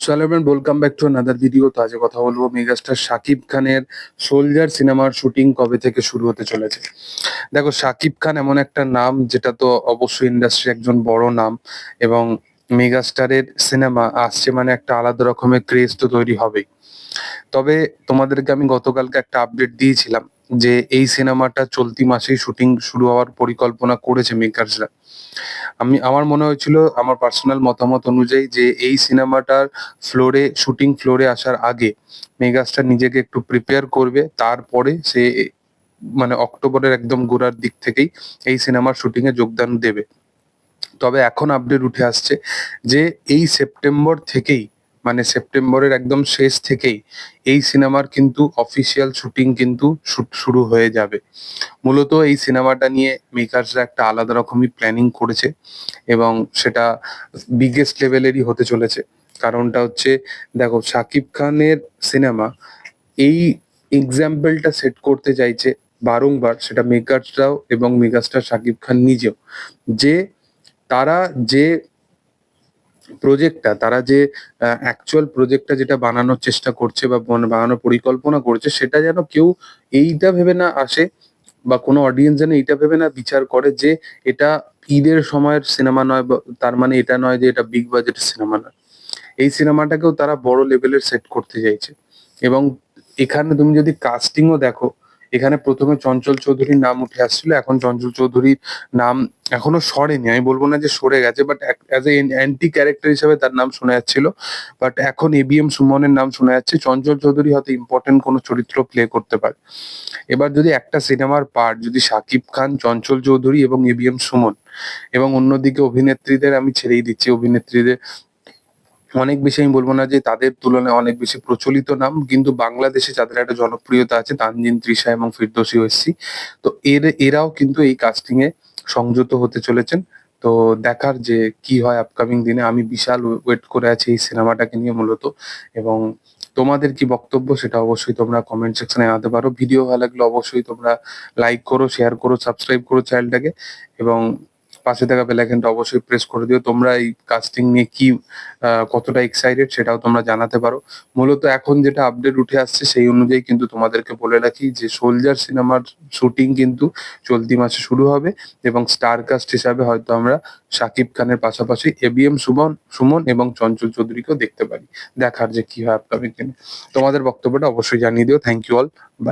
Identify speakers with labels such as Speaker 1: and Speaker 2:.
Speaker 1: Hello friend welcome back to another video তো আজকে কথা বলব মেগাস্টার শাকিব খানের সোলজার সিনেমার শুটিং কবে থেকে শুরু হতে চলেছে। দেখো, শাকিব খান এমন একটা নাম, যেটা তো অবশ্যই ইন্ডাস্ট্রি একজন বড় নাম, এবং মেগাস্টারের সিনেমা আসছে মানে একটা আলাদা রকমের ক্রেজ তো তৈরি হবেই। তবে তোমাদেরকে আমি গতকালকে একটা আপডেট দিয়েছিলাম যে এই সিনেমাটা চলতি মাসেই শুটিং শুরু হওয়ার পরিকল্পনা করেছে মেকার্সরা আমি, আমার মনে হয়েছিল, আমার পার্সোনাল মতামত অনুযায়ী যে এই সিনেমাটার ফ্লোরে শুটিং ফ্লোরে আসার আগে মেগাস্টার নিজেকে একটু প্রিপেয়ার করবে, তারপরে সে মানে অক্টোবরের একদম গোড়ার দিক থেকেই এই সিনেমার শুটিং এ যোগদান দেবে। তবে এখন আপডেট উঠে আসছে যে এই সেপ্টেম্বর থেকেই মানে সেপ্টেম্বরের একদম শেষ থেকেই এই সিনেমার কিন্তু অফিসিয়াল শুটিং কিন্তু শুরু হয়ে যাবে। মূলত এই সিনেমাটা নিয়ে মেকার্সরা একটা আলাদা রকমই প্ল্যানিং করেছে এবং সেটা বিগেস্ট লেভেলেরই হতে চলেছে। কারণটা হচ্ছে, দেখো শাকিব খানের সিনেমা এই এক্সাম্পলটা সেট করতে চাইছে বারংবার সেটা মেকার্সরাও এবং মেগাস্টার শাকিব খান নিজেও। যে তারা যে প্রজেক্টটা তারা যে অ্যাকচুয়াল প্রজেক্টটা যেটা বানানোর চেষ্টা করছে বা বানানোর পরিকল্পনা করছে, সেটা যেন কেউ এইটা ভেবে না আসে বা কোনো অডিয়েন্স যেন এইটা ভেবে না বিচার করে যে এটা ঈদের সময়ের সিনেমা নয় তার মানে এটা নয় যে এটা বিগ বাজেটের সিনেমা নয়। এই সিনেমাটাকেও তারা বড় লেভেলের সেট করতে চাইছে। এবং এখানে তুমি যদি কাস্টিংও দেখো এখানে প্রথমে চঞ্চল চৌধুরীর নাম উঠে আসছিল, এখন চঞ্চল চৌধুরীর নাম এখনও সরেনি। আমি বলব না যে সরে গেছে but as a anti character হিসেবে তার নাম শোনা যাচ্ছিল। বাট এখন এবিএম সুমনের নাম শোনা যাচ্ছে। চঞ্চল চৌধুরী হয়তো ইম্পর্টেন্ট কোনো চরিত্র প্লে করতে পারে। এবার যদি একটা সিনেমার পার্ট যদি শাকিব খান, চঞ্চল চৌধুরী এবং এবিএম সুমন এবং অন্যদিকে অভিনেত্রীদের আমি ছেড়েই দিচ্ছি। অভিনেত্রীদের অনেক বেশি আমি বলব না যে তাদের তুলনায় অনেক বেশি প্রচলিত নাম, কিন্তু বাংলাদেশে যাদের একটা জনপ্রিয়তা আছে, তানজিন, তৃষা এবং ফিরদৌসি ঐশী তো এর, এরাও কিন্তু এই কাস্টিং এ সংযত হতে চলেছেন। তো দেখার যে কি হয় আপকামিং দিনে, আমি বিশাল ওয়েট করে আছি এই সিনেমাটাকে নিয়ে মূলত, এবং তোমাদের কি বক্তব্য সেটা অবশ্যই তোমরা কমেন্ট সেকশনে জানাতে পারো। ভিডিও ভালো লাগলে অবশ্যই তোমরা লাইক করো শেয়ার করো সাবস্ক্রাইব করো চ্যানেলটাকে এবং পাশে থাকা বেল আইকনটা অবশ্যই প্রেস করে দিও। তোমরা এই কাস্টিং নিয়ে কি কতটা এক্সাইটেড সেটাও তোমরা জানাতে পারো। মূলত এখন যেটা আপডেট উঠে আসছে সেই অনুযায়ী কিন্তু তোমাদেরকে বলে রাখি যে সোলজার সিনেমার শুটিং কিন্তু চলতি মাসে শুরু হবে এবং স্টার কাস্ট হিসাবে হয়তো আমরা শাকিব খানের পাশাপাশি এবিএম সুমন সুমন এবং চঞ্চল চৌধুরীকেও দেখতে পারি। দেখার যে কি হয় দিনে। তোমাদের বক্তব্যটা অবশ্যই জানিয়ে দিও। Thank you all by